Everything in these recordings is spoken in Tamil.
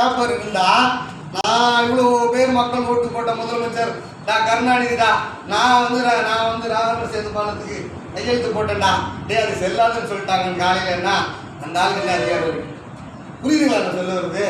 பேப்பர் இருந்தா நான் இவ்வளோ பேர் மக்கள் ஓட்டு போட்ட முதலமைச்சர் நான் கருணாநிதிடா. நான் வந்து நான் நான் வந்து ராமர் சேது பாலத்துக்கு கையெழுத்து போட்டேன்டா. டேய் அது செல்லாதுன்னு சொல்லிட்டாங்க காலையில என்ன? அந்த ஆளுக்கு என்ன அதிகாரம் இருக்கு புரியுதுங்களா நான் சொல்ல வருது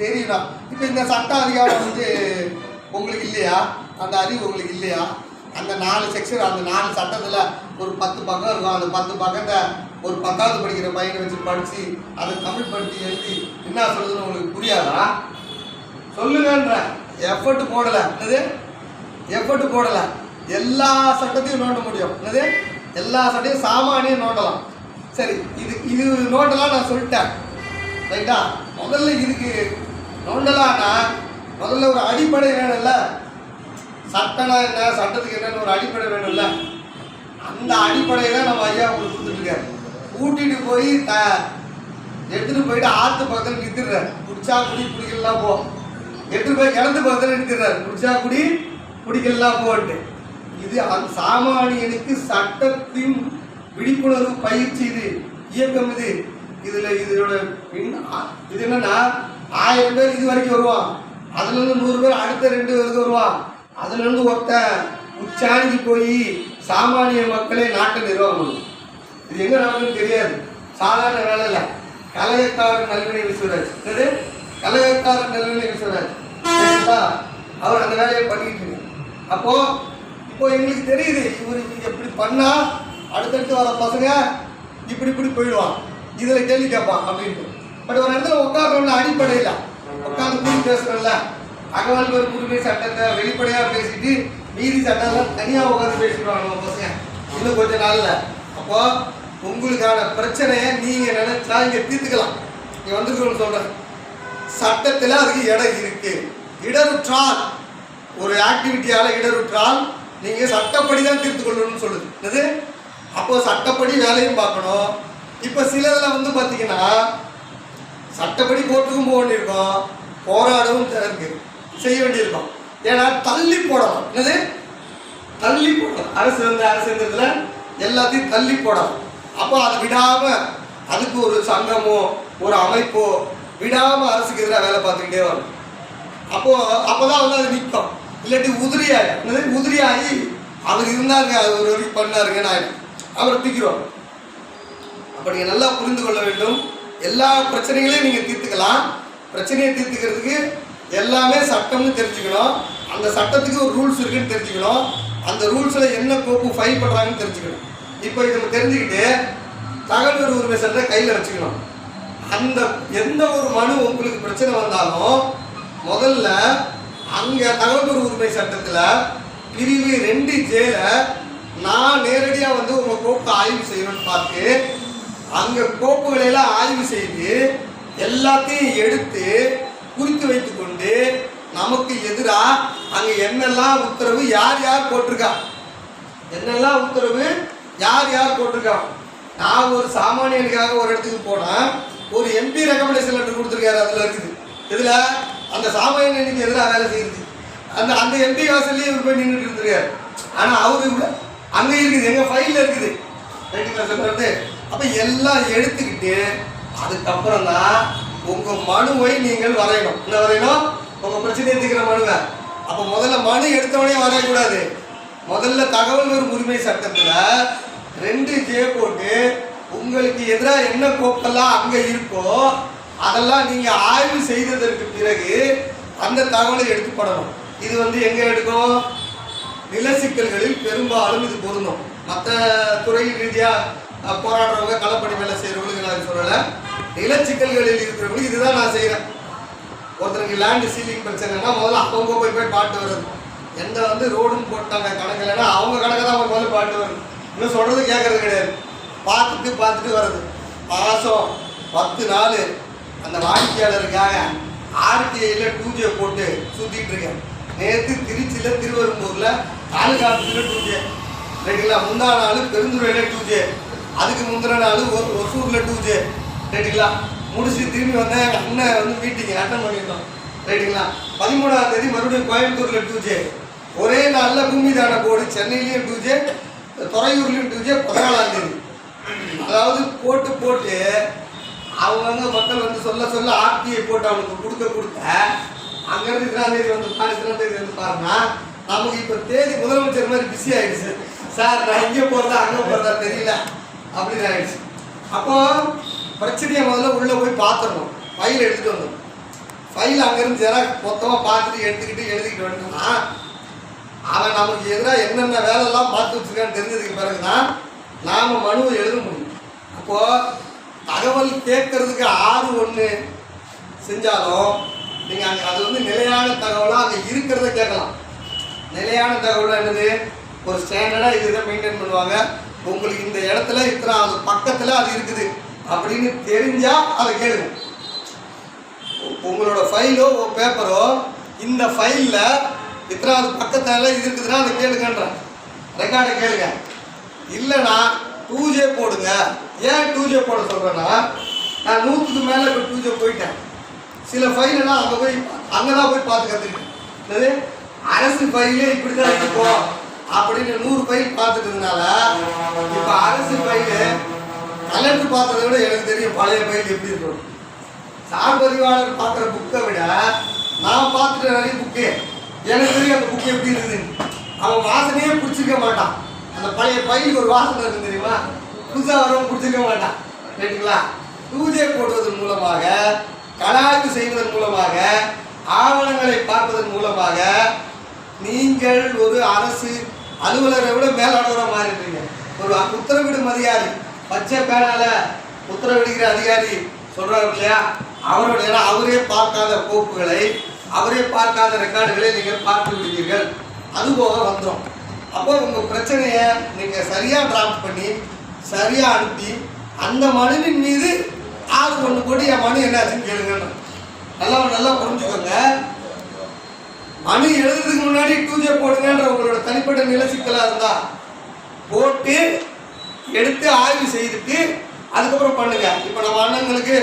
தெரியுதா? இப்போ இந்த சட்ட அதிகாரம் வந்து உங்களுக்கு இல்லையா? அந்த அறிவு உங்களுக்கு இல்லையா? அந்த நாலு செக்ஷன் அந்த நாலு சட்டத்தில் ஒரு பத்து பக்கம் இருக்கும். அந்த பத்து பக்கத்தை ஒரு பத்தாவது படிக்கிற பையனை வச்சு படித்து அதை தமிழ் படுத்தி எழுதி என்ன சொல்லுதுன்னு உங்களுக்கு புரியாதா? சொல்லுங்கன்ற. எஃபர்ட் போடலை. என்னது? எஃபர்ட் போடலை. எல்லா சட்டத்தையும் நோண்ட முடியும். என்னது? எல்லா சட்டையும் சாமானியும் நோண்டலாம். சரி இது இது நோண்டலாம் நான் சொல்லிட்டேன். ரைட்டா? முதல்ல இதுக்கு நோண்டலான்னா முதல்ல ஒரு அடிப்படை வேணும்ல. சட்டம்னா என்ன? சட்டத்துக்கு என்னன்னு ஒரு அடிப்படை வேணும்ல. அந்த அடிப்படையை தான் நம்ம ஐயா உங்களுக்கு கொடுத்துட்ருக்காரு கூட்டிட்டு போய் த எடுத்துட்டு போயிட்டு ஆத்து பக்கத்தில் நிறுத்திடுறாரு குடிச்சா குடி குடிக்கலாம் போ. எடுத்துட்டு போய் கிணத்து பக்கத்தில் நிறுத்திடுறாரு குடிச்சா குடி குடிக்கலாம் போட்டு இது அந்த சாமானியனுக்கு சட்டத்தின் விழிப்புணர்வு பயிற்சி இது. இயக்கம் இது. இதுல இதோட பின் இது என்னன்னா ஆயிரம் பேர் இது வரைக்கும் வருவான். அதுல இருந்து நூறு பேர் அடுத்த ரெண்டு பேருக்கு வருவான். அதுல இருந்து ஒருத்தன் உச்சாணிக்கு போய் சாமானிய மக்களே நாட்டை நிர்வாகம் இது எங்க நடக்குன்னு தெரியாது. சாதாரண வேலை இல்லை. கலையக்காரன் நல்வினை விஸ்வராஜ் என்னது? கலையக்காரன் நல்வினை விஸ்வராஜ் அவர் அந்த வேலையை பண்ணிட்டு இருக்காரு. அப்போ இப்போ எங்களுக்கு தெரியுது இவர் இப்படி எப்படி பண்ணா அடுத்தடுத்து வர பசங்க இப்படி இப்படி போயிடுவான் இதுல கேள்வி கேட்பான் அப்படின்ட்டு. பட் ஒரு இடத்துல உட்காரணும்ல அடிப்படையில் உட்காந்து கூடி பேசுறோம்ல அகவால் பேர் குறுமை சட்டத்தை வெளிப்படையா பேசிட்டு மீதி சட்டம்லாம் தனியாக உட்காந்து பேசிடுவாங்க நம்ம பசங்க. இன்னும் கொஞ்ச நாள்ல. அப்போ உங்களுக்கான பிரச்சனையை நீங்கள் நினைச்சா இங்கே தீர்த்துக்கலாம். இங்கே வந்துருக்கணும்னு சொல்கிறேன் சட்டத்தில் அதுக்கு இடம் இருக்கு. இடருற்றால் ஒரு ஆக்டிவிட்டியால் இடருற்றால் நீங்கள் சட்டப்படி தான் தீர்த்து கொள்ளணும்னு சொல்லுது. என்னது? அப்போ சட்டப்படி வேலையும் பார்க்கணும். இப்போ சிலதில் வந்து பார்த்தீங்கன்னா சட்டப்படி கோர்ட்டுக்கும் போக வேண்டியிருக்கும். போராடவும் இருக்கு. செய்ய வேண்டியிருக்கும். ஏன்னா தள்ளி போடலாம் என்னது? தள்ளி போடலாம் அரசு வந்து அரசு எல்லாத்தையும் தள்ளி போடலாம் அப்போ அதை விடாம அதுக்கு ஒரு சங்கமோ ஒரு அமைப்போ விடாம அரசுக்கு எதிராக வேலை பார்த்துக்கிட்டே வரும். அப்போ தான் வந்து அது நிற்கும். இல்லாட்டி உதிரியாய் உதிரியாகி அவர் இருந்தாருங்க அது ஒரு வரைக்கும் பண்ணாருங்கன்னு ஆயிடும் அவரை அப்போ நீங்கள் நல்லா புரிந்து கொள்ள வேண்டும். எல்லா பிரச்சனைகளையும் நீங்கள் தீர்த்துக்கலாம். பிரச்சனையை தீர்த்துக்கிறதுக்கு எல்லாமே சட்டம்னு தெரிஞ்சுக்கணும். அந்த சட்டத்துக்கு ஒரு ரூல்ஸ் இருக்குன்னு தெரிஞ்சுக்கணும். அந்த ரூல்ஸில் என்ன கோப்பு ஃபைல் பண்ணுறாங்கன்னு தெரிஞ்சுக்கணும். இப்போ இதை நம்ம தெரிஞ்சுக்கிட்டு தகவல் உரிமை சட்டத்தை கையில் வச்சுக்கணும். அந்த எந்த ஒரு மனு உங்களுக்கு பிரச்சனை வந்தாலும் முதல்ல அங்கே தகவல் உரிமை சட்டத்தில் பிரிவு ரெண்டு ஜேல நான் நேரடியாக வந்து உங்கள் கோப்பை ஆய்வு செய்யணும்னு பார்த்து அங்கே கோப்புகளையெல்லாம் ஆய்வு செய்து எல்லாத்தையும் எடுத்து குறித்து வைத்துக்கொண்டு நமக்கு எதிராக அங்கே என்னெல்லாம் உத்தரவு யார் யார் போட்டிருக்கா? என்னெல்லாம் உத்தரவு? யார் யார் போட்டிருக்கான் நான் ஒரு சாமானியனுக்காக ஒரு இடத்துக்கு போனேன். ஒரு எம்பி ரெக்கமெண்டேஷன் லெட்டர் கொடுத்துருக்காரு அதில் இருக்குது. இதில் அந்த சாமானியனுக்கு எதிராக வேலை செய்யுது. அந்த அந்த எம்பி வாசல்லையும் இவர் போய் நின்றுட்டு இருந்திருக்காரு. ஆனால் அவரு கூட அங்கே இருக்குது. எங்கள் ஃபைலில் இருக்குது. ரைட்டுங்களா சொல்கிறது அப்போ எல்லாம் எடுத்துக்கிட்டு அதுக்கப்புறம் தான் உங்கள் மனுவை நீங்கள் வரையணும். என்ன வரையணும்? உங்கள் பிரச்சனை தீர்க்கிற மனுவை. அப்போ முதல்ல மனு எடுத்தவனே வரையக்கூடாது. முதல்ல தகவல் வரும் உரிமை சட்டத்தில் ரெண்டு ஜே போட்டு உங்களுக்கு எதிராக என்ன கோப்பெல்லாம் அங்கே இருக்கோ அதெல்லாம் நீங்கள் ஆய்வு செய்ததற்கு பிறகு அந்த தகவலை எடுத்துப்படணும் இது வந்து எங்கே எடுக்கும்? நில சிக்கல்களில் பெரும்பாலும் இது பொருந்தும். மற்ற துறை ரீதியாக போராடுறவங்க களப்பணி வேலை செய்கிறவங்களுக்கு நான் சொல்லலை. சொல்லலை நிலச்சிக்கல்களில் இருக்கிறவங்களுக்கு இதுதான் நான் செய்கிறேன் ஒருத்தருக்கு லேண்டு சீலிங் பிரச்சனைனா முதல்ல அவங்க போய் போய் பாட்டு வருது எந்த வந்து ரோடும் போட்டாங்க கணக்கில்னா அவங்க கணக்கு தான் அவங்க முதல்ல பாட்டு வரும். இன்னும் சொல்கிறது கேட்கறது கிடையாது. பார்த்துட்டு பார்த்துட்டு வருது மாதம் பத்து நாள். அந்த வாடிக்கையாளருக்காக ஆர்டிஐயில் ஜே போட்டு சுற்றிட்டு இருக்கேன். நேற்று திருச்சியில் திருவெரும்பூரில் தாலுகா டூ ஜே ரைட்டுங்களா முந்தா நாள் பெருந்துறையில் டூஜே அதுக்கு முந்தின நாள் ஒரு ஒசூரில் டூஜே ரைட்டுங்களா முடிச்சுட்டு திரும்பி வந்தேன். அண்ணன் வந்து மீட்டிங் அட்டன் பண்ணியிருந்தோம். ரைட்டுங்களா பதிமூணாம் தேதி மறுபடியும் கோயம்புத்தூரில் டூ ஜே ஒரே நாளில் பூமி தான போர்டு சென்னையிலையும் டூஜே துறையூர்லையும் டூஜே பதினாலாம் தேதி. அதாவது போட்டு போட்டு அவங்கவுங்க மக்கள் வந்து சொல்ல சொல்ல ஆர்டிஐ போட்டு அவனுக்கு கொடுக்க கொடுத்த அங்கேருந்து இத்தனாம் தேதி வந்து பாரு இத்தனாம் தேதி வந்து பாருன்னா நமக்கு இப்போ தேதி முதலமைச்சர் மாதிரி பிஸி ஆயிடுச்சு. சார் நான் இங்கே போகிறதா அங்கே போகிறதா தெரியல. அப்படின்னு ஆயிடுச்சு. அப்போ பிரச்சனையை முதல்ல உள்ளே போய் பார்த்துடணும். ஃபைல் எடுத்துகிட்டு வந்துடும் ஃபைல் அங்கேருந்து ஜெராக்ஸ் மொத்தமாக பார்த்துட்டு எடுத்துக்கிட்டு எழுதிக்கிட்டு வந்துட்டோம்னா அவன் நமக்கு எதிராக என்னென்ன வேலையெல்லாம் பார்த்து வச்சுருக்கான்னு தெரிஞ்சதுக்கு பிறகு தான் நாம் மனுவை எழுத முடியும். அப்போது தகவல் கேட்கறதுக்கு ஆறு ஒன்று செஞ்சாலும் நீங்கள் அங்கே அது வந்து நிலையான தகவலாக அங்கே இருக்கிறத கேட்கலாம். நிலையான தகவல் என்னது? ஒரு ஸ்டாண்டர்டாக இது இதை மெயின்டைன் பண்ணுவாங்க. உங்களுக்கு இந்த இடத்துல இத்தனை அது பக்கத்தில் அது இருக்குது அப்படின்னு தெரிஞ்சால் அதை கேளுங்க. உங்களோட ஃபைலோ பேப்பரோ இந்த ஃபைலில் இத்தனாவது பக்கத்தில் இது இருக்குதுன்னா அதை கேளுங்கன்றேன் ரெக்கார்டை கேளுங்க. இல்லைனா டூ ஜே போடுங்க. ஏன் டூ ஜே போட சொல்கிறேன்னா நான் நூற்றுக்கு மேலே இப்போ டூ ஜே போயிட்டேன். சில ஃபைலெல்லாம் அங்கே போய் அங்கே தான் போய் பார்த்து கற்றுக்கிட்டேன் என்னது? அரசு ஃபைலே இப்படி தான் இருக்கும் அப்படின்னு நூறு ஃபைல் பார்த்துட்டதுனால இப்போ அரசு ஃபைலு கலெக்டர் பார்த்ததை விட எனக்கு தெரியும் பழைய ஃபைல் எப்படி இருக்கும். சார்பதிவாளர் பார்க்குற புக்கை விட நான் பார்த்துட்டு நிறைய புக்கு எனக்கு தெரியும் அந்த புக்கு எப்படி இருக்குதுன்னு. அவன் வாசனையே பிடிச்சிக்க மாட்டான். அந்த பழைய பையனுக்கு ஒரு வாசனை இருக்கு தெரியுமா? புதுசாக வரவன் பிடிச்சிக்க மாட்டான். ரைட்டுங்களா பூஜை போடுவதன் மூலமாக கலாய்ப்பு செய்வதன் மூலமாக ஆவணங்களை பார்ப்பதன் மூலமாக நீங்கள் ஒரு அரசு அலுவலரை விட மேலானவராக மாறிடுறீங்க ஒரு உத்தரவிடும் அதிகாரி பச்சை பேனால உத்தரவிடுகிற அதிகாரி சொல்றாரு இல்லையா? அவருடைய அவரே பார்க்காத கோப்புகளை அவரே பார்க்காத ரெக்கார்டுகளை நீங்கள் பார்த்து விடுவீர்கள். அது போக வந்துடும் அப்போ உங்கள் பிரச்சனையை நீங்கள் சரியாக டிராஃப்ட் பண்ணி சரியாக அனுப்பி அந்த மனுவின் மீது ஆறு ஒன்று போட்டு என் மனு என்னாச்சுன்னு கேளுங்கன்னு நல்லா நல்லா புரிஞ்சுக்கோங்க. மனு எழுதுறதுக்கு முன்னாடி டூஜே போடுங்கன்ற உங்களோட தனிப்பட்ட நில சிக்கலாக இருந்தா போட்டு எடுத்து ஆய்வு செய்துட்டு அதுக்கப்புறம் பண்ணுங்க. இப்போ நம்ம அண்ணங்களுக்கு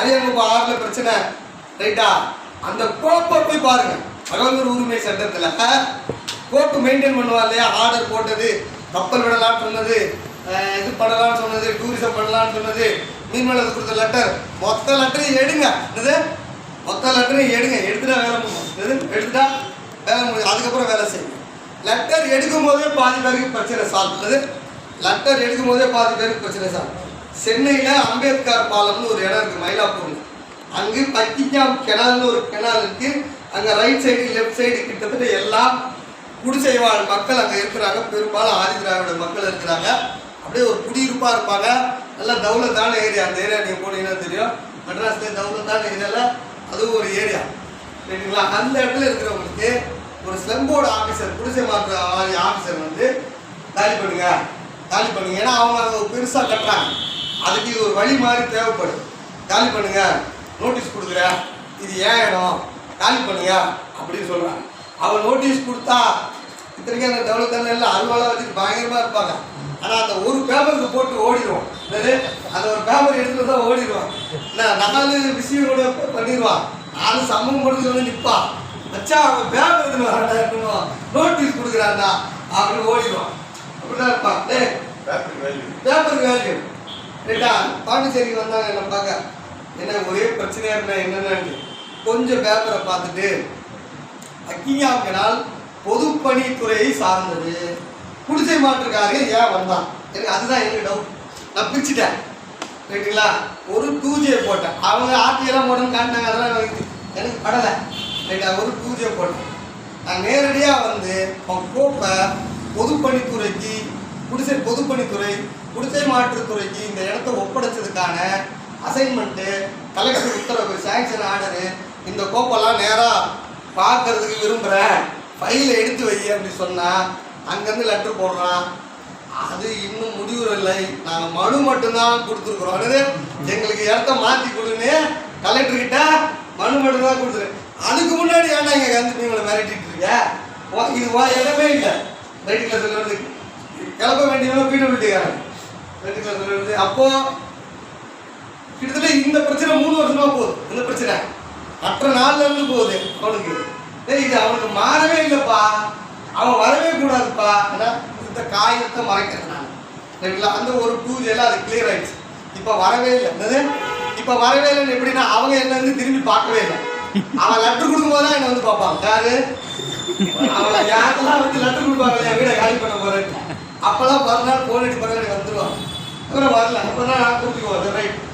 அரியங்குப்பா ஆறில் பிரச்சனை ரைட்டா அந்த கோப்பை போய் பாருங்க. பகவந்தூர் உரிமை சட்டத்தில் கோப்பு மெயின்டைன் பண்ணுவா இல்லையா? ஆர்டர் போட்டது கப்பல் விடலாம்னு சொன்னது இது பண்ணலாம்னு சொன்னது டூரிசம் பண்ணலாம்னு சொன்னது மீன்வளத்துக்கு கொடுத்த லெட்டர் மொத்த லெட்டரையும் எடுங்க. என்னது? மொத்த லெட்டரையும் எடுங்க. எடுத்துட்டா வேலை முடியும். எடுத்துட்டா வேலை முடியும். அதுக்கப்புறம் வேலை செய்யுங்க. லெட்டர் எடுக்கும் போதே பாதி பேருக்கு பிரச்சனை சால்வ் லெட்டர் எடுக்கும் போதே பாதி பேருக்கு பிரச்சனை சால்வ் சென்னையில் அம்பேத்கர் பாலம்னு ஒரு இடம் இருக்குது மயிலாப்பூரில். அங்கு பக்கிங்காம் கெனால்னு ஒரு கெனால் இருக்கு. அங்கே ரைட் சைடு லெஃப்ட் சைடு கிட்டத்தட்ட எல்லாம் குடிசை வாழ் மக்கள் அங்கே இருக்கிறாங்க. பெரும்பாலும் ஆதி திராவிட மக்கள் இருக்கிறாங்க. அப்படியே ஒரு குடியிருப்பாக இருப்பாங்க. நல்லா தௌலத்தான ஏரியா அந்த ஏரியா நீங்கள் போனீங்கன்னா தெரியும். மெட்ராஸ்ல தௌலத்தான ஏரியாவில் அதுவும் ஒரு ஏரியா சரிங்களா? அந்த இடத்துல இருக்கிறவங்களுக்கு ஒரு ஸ்லம்போர்டு ஆஃபீஸர் குடிசை மாற்ற ஆஃபீஸர் வந்து காலி பண்ணுங்க. காலி பண்ணுங்க. ஏன்னா அவங்க அதை பெருசாக கட்டுறாங்க. அதுக்கு இது ஒரு வழி மாதிரி தேவைப்படும். காலி பண்ணுங்க. நோட்டீஸ் கொடுக்குறேன் இது ஏன் இடம்? காலி பண்ணுங்க அப்படின்னு சொல்கிறாங்க அவன் நோட்டீஸ் கொடுத்தா இத்தனைக்கும் அந்த டெவலப் எல்லாம் அலுவலாக வச்சுட்டு பயங்கரமாக இருப்பாங்க. ஆனால் அந்த ஒரு பேப்பருக்கு போட்டு ஓடிடுவோம். அந்த ஒரு பேப்பர் எடுத்துட்டு தான் ஓடிடுவான் நான் நாலு விஷயம் கூட பண்ணிடுவான். நாலு சம்மம் கொடுத்து வந்து நிற்பான் வச்சா அவன் பேப்பர் எடுத்துட்டு வரான்டா நோட்டீஸ் கொடுக்குறான்டா. அப்படின்னு ஓடிடுவான். அப்படிதான் இருப்பான். டேய் பேப்பர் வேல்யூ ரைட்டா பாண்டிச்சேரிக்கு வந்தாங்க என்ன பார்க்க. என்ன ஒரே பிரச்சனையாக இருந்தால் என்னென்னு கொஞ்சம் பேப்பரை பார்த்துட்டு அக்கியாமினால் பொதுப்பணித்துறையை சார்ந்தது. குடிசை மாற்றுக்காரங்க ஏன் வந்தான்? எனக்கு அதுதான் எனக்கு டவுட் நான் பிரிச்சுட்டேன். ரைட்டுங்களா ஒரு டூ போட்டேன். அவங்க ஆர்டிஎல்லாம் போடணும்னு காட்டினாங்க அதெல்லாம் எனக்கு எனக்கு படலை. ரைட்டா ஒரு டூ போட்டேன். நான் நேரடியாக வந்து அவன் கோப்பை பொதுப்பணித்துறைக்கு குடிசை பொதுப்பணித்துறை குடிசை மாற்றுத்துறைக்கு இந்த இடத்த ஒப்படைச்சதுக்கான அசைன்மெண்ட்டு கலெக்டர் உத்தரவு சேங்ஷன் ஆர்டரு இந்த கோப்பெல்லாம் நேராக பார்க்கறதுக்கு விரும்புகிறேன் ஃபைலை எடுத்து வை அப்படி சொன்னால் அங்கேருந்து லெட்டர் போடுறான். அது இன்னும் முடிவு இல்லை. நாங்கள் மனு மட்டும்தான் கொடுத்துருக்குறோம். என்னது? எங்களுக்கு இடத்த மாற்றி கொடுன்னு கலெக்டர்கிட்ட மனு மட்டும்தான் கொடுத்துரு. அதுக்கு முன்னாடி ஏன்டா இங்கே வந்து நீங்களை மிரட்டிட்டு இருக்க? உன் இது வா இடமே இல்லை. ரைட்டு கிளாஸில் வந்து கிளம்ப வேண்டியவங்க பீடபிலிட்டிக்காரன் ரைட்டு கிளாஸில் இருந்து அப்போது கிட்டத்தட்ட இந்த பிரச்சனை மூணு வருஷமா போகுது. இந்த பிரச்சனை. மற்ற நாள்ல இருந்து போகுது. அவனுக்கு. இது அவனுக்கு மாறவே இல்லைப்பா. அவன் வரவே கூடாதுப்பா. ஏன்னா இந்த காயத்தை மறைக்கிறேன் நான். அந்த ஒரு பூஜையெல்லாம் அது கிளியர் ஆயிடுச்சு. இப்போ வரவே இல்லை. என்னது? இப்ப வரவே இல்லைன்னு எப்படின்னா அவங்க என்ன வந்து திரும்பி பார்க்கவே இல்லை. அவன் லெட்டர் கொடுக்கும் போது என்ன வந்து பார்ப்பான். யாரு? அவளை யாரெல்லாம் வந்து லெட்டர் கொடுப்பாங்க? என் வீடை காலி பண்ண போறேன் அப்பெல்லாம் மறுநாள் போன் அடி மறுநாள் வந்துருவான். அப்புறம் வரல. அப்புறம் நான் கூப்பிட்டு போறேன் ரைட்